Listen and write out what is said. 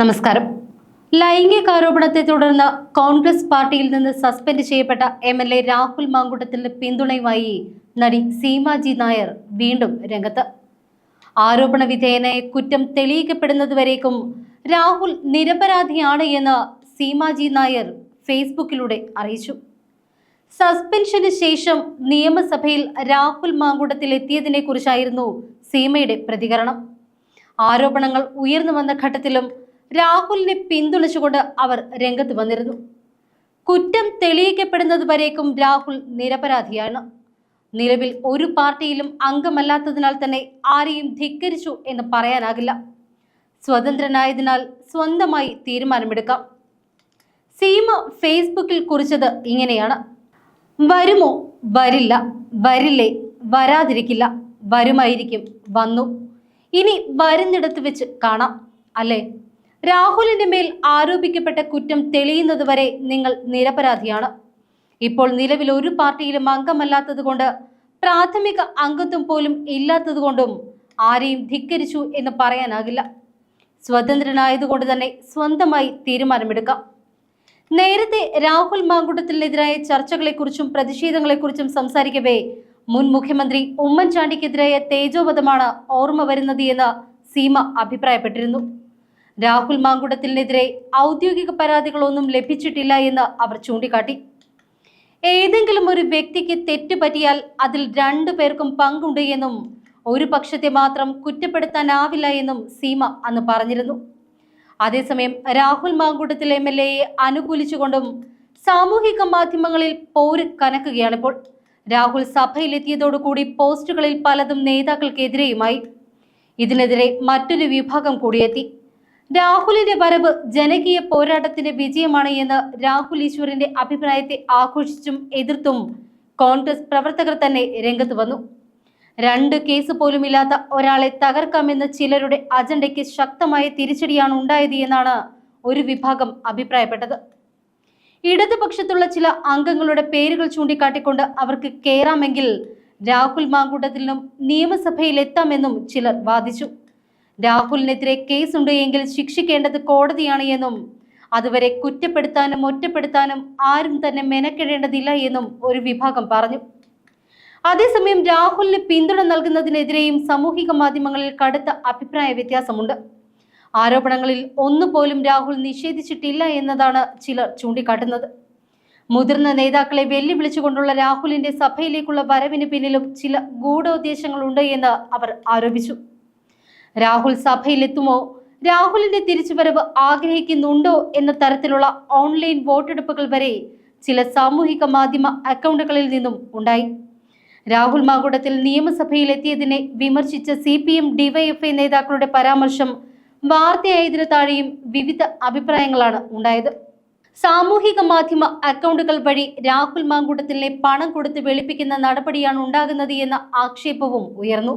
നമസ്കാരം. ലൈംഗികാരോപണത്തെ തുടർന്ന് കോൺഗ്രസ് പാർട്ടിയിൽ നിന്ന് സസ്പെൻഡ് ചെയ്യപ്പെട്ട എം എൽ എ രാഹുൽ മാങ്കുട്ടത്തിന് പിന്തുണയുമായി നടി സീമാജി നായർ വീണ്ടും രംഗത്ത്. ആരോപണ വിധേയനായ കുറ്റം തെളിയിക്കപ്പെടുന്നതുവരേക്കും രാഹുൽ നിരപരാധിയാണ് എന്ന് സീമാജി നായർ ഫേസ്ബുക്കിലൂടെ അറിയിച്ചു. സസ്പെൻഷന് ശേഷം നിയമസഭയിൽ രാഹുൽ മാങ്കുടത്തിൽ എത്തിയതിനെ കുറിച്ചായിരുന്നു സീമയുടെ പ്രതികരണം. ആരോപണങ്ങൾ ഉയർന്നു വന്ന ഘട്ടത്തിലും രാഹുലിനെ പിന്തുണച്ചുകൊണ്ട് അവർ രംഗത്ത് വന്നിരുന്നു. കുറ്റം തെളിയിക്കപ്പെടുന്നത് വരേക്കും രാഹുൽ നിരപരാധിയാണ്. നിലവിൽ ഒരു പാർട്ടിയിലും അംഗമല്ലാത്തതിനാൽ തന്നെ ആരെയും ധിക്കരിച്ചു എന്ന് പറയാനാകില്ല. സ്വതന്ത്രനായതിനാൽ സ്വന്തമായി തീരുമാനമെടുക്കാം. സീമ ഫേസ്ബുക്കിൽ കുറിച്ചത് ഇങ്ങനെയാണ്. വരുമോ? വരില്ല. വരില്ലേ? വരാതിരിക്കില്ല. വരുമായിരിക്കും. വന്നു. ഇനി വരുന്നിടത്ത് വെച്ച് കാണാം. അല്ലേ? രാഹുലിന്റെ മേൽ ആരോപിക്കപ്പെട്ട കുറ്റം തെളിയുന്നതുവരെ നിങ്ങൾ നിരപരാധിയാണ്. ഇപ്പോൾ നിലവിൽ ഒരു പാർട്ടിയിലും അംഗമല്ലാത്തതുകൊണ്ട് പ്രാഥമിക അംഗത്വം പോലും ഇല്ലാത്തതുകൊണ്ടും ആരെയും ധിക്കരിച്ചു എന്ന് പറയാനാകില്ല. സ്വതന്ത്രനായതുകൊണ്ട് തന്നെ സ്വന്തമായി തീരുമാനമെടുക്കാം. നേരത്തെ രാഹുൽ മാങ്കുട്ടത്തിനെതിരായ ചർച്ചകളെക്കുറിച്ചും പ്രതിഷേധങ്ങളെക്കുറിച്ചും സംസാരിക്കവേ മുൻ മുഖ്യമന്ത്രി ഉമ്മൻചാണ്ടിക്കെതിരായ തേജോവധമാണ് ഓർമ്മ വരുന്നത് എന്ന് സീമ അഭിപ്രായപ്പെട്ടിരുന്നു. രാഹുൽ മാങ്കുടത്തിനെതിരെ ഔദ്യോഗിക പരാതികളൊന്നും ലഭിച്ചിട്ടില്ല എന്ന് അവർ ചൂണ്ടിക്കാട്ടി. ഏതെങ്കിലും ഒരു വ്യക്തിക്ക് തെറ്റ് പറ്റിയാൽ അതിൽ രണ്ടു പേർക്കും പങ്കുണ്ട് എന്നും ഒരു പക്ഷത്തെ മാത്രം കുറ്റപ്പെടുത്താനാവില്ല എന്നും സീമ അന്ന് പറഞ്ഞിരുന്നു. അതേസമയം രാഹുൽ മാങ്കൂട്ടത്തിൽ എം എൽ എയെ അനുകൂലിച്ചുകൊണ്ടും സാമൂഹിക മാധ്യമങ്ങളിൽ പോര് കനക്കുകയാണിപ്പോൾ. രാഹുൽ സഭയിലെത്തിയതോടുകൂടി പോസ്റ്റുകളിൽ പലതും നേതാക്കൾക്കെതിരെയുമായി. ഇതിനെതിരെ മറ്റൊരു വിഭാഗം കൂടിയെത്തി. രാഹുലിന്റെ വരവ് ജനകീയ പോരാട്ടത്തിന്റെ വിജയമാണ് എന്ന് രാഹുൽ ഈശ്വറിന്റെ അഭിപ്രായത്തെ ആഘോഷിച്ചും എതിർത്തും കോൺഗ്രസ് പ്രവർത്തകർ തന്നെ രംഗത്ത് വന്നു. രണ്ട് കേസ് പോലുമില്ലാത്ത ഒരാളെ തകർക്കാമെന്ന ചിലരുടെ അജണ്ടയ്ക്ക് ശക്തമായ തിരിച്ചടിയാണ് ഉണ്ടായത് എന്നാണ് ഒരു വിഭാഗം അഭിപ്രായപ്പെട്ടത്. ഇടതുപക്ഷത്തുള്ള ചില അംഗങ്ങളുടെ പേരുകൾ ചൂണ്ടിക്കാട്ടിക്കൊണ്ട് അവർക്ക് കയറാമെങ്കിൽ രാഹുൽ മാങ്കൂട്ടത്തിലും നിയമസഭയിലെത്താമെന്നും ചിലർ വാദിച്ചു. രാഹുലിനെതിരെ കേസുണ്ട് എങ്കിൽ ശിക്ഷിക്കേണ്ടത് കോടതിയാണ് എന്നും അതുവരെ കുറ്റപ്പെടുത്താനും ഒറ്റപ്പെടുത്താനും ആരും തന്നെ മെനക്കെടേണ്ടതില്ല എന്നും ഒരു വിഭാഗം പറഞ്ഞു. അതേസമയം രാഹുലിന് പിന്തുണ നൽകുന്നതിനെതിരെയും സാമൂഹിക മാധ്യമങ്ങളിൽ കടുത്ത അഭിപ്രായ വ്യത്യാസമുണ്ട്. ആരോപണങ്ങളിൽ ഒന്നുപോലും രാഹുൽ നിഷേധിച്ചിട്ടില്ല എന്നതാണ് ചിലർ ചൂണ്ടിക്കാട്ടുന്നത്. മുതിർന്ന നേതാക്കളെ വെല്ലുവിളിച്ചുകൊണ്ടുള്ള രാഹുലിന്റെ സഭയിലേക്കുള്ള വരവിന് പിന്നിലും ചില ഗൂഢോദ്ദേശങ്ങളുണ്ട് എന്ന് അവർ ആരോപിച്ചു. രാഹുൽ സഭയിലെത്തുമോ? രാഹുലിന്റെ തിരിച്ചുവരവ് ആഗ്രഹിക്കുന്നുണ്ടോ എന്ന തരത്തിലുള്ള ഓൺലൈൻ വോട്ടെടുപ്പുകൾ വരെ ചില സാമൂഹിക മാധ്യമ അക്കൗണ്ടുകളിൽ നിന്നും ഉണ്ടായി. രാഹുൽ മാകുടത്തിൽ നിയമസഭയിലെത്തിയതിനെ വിമർശിച്ച സി പി എം ഡിവൈഎഫ്ഐ നേതാക്കളുടെ പരാമർശം വാർത്തയായതിനു താഴെയും വിവിധ അഭിപ്രായങ്ങളാണ് ഉണ്ടായത്. സാമൂഹിക മാധ്യമ അക്കൗണ്ടുകൾ വഴി രാഹുൽ മാങ്കൂട്ടത്തിലെ പണം കൊടുത്ത് വെളുപ്പിക്കുന്ന നടപടിയാണ് ഉണ്ടാകുന്നത് എന്ന ആക്ഷേപവും ഉയർന്നു.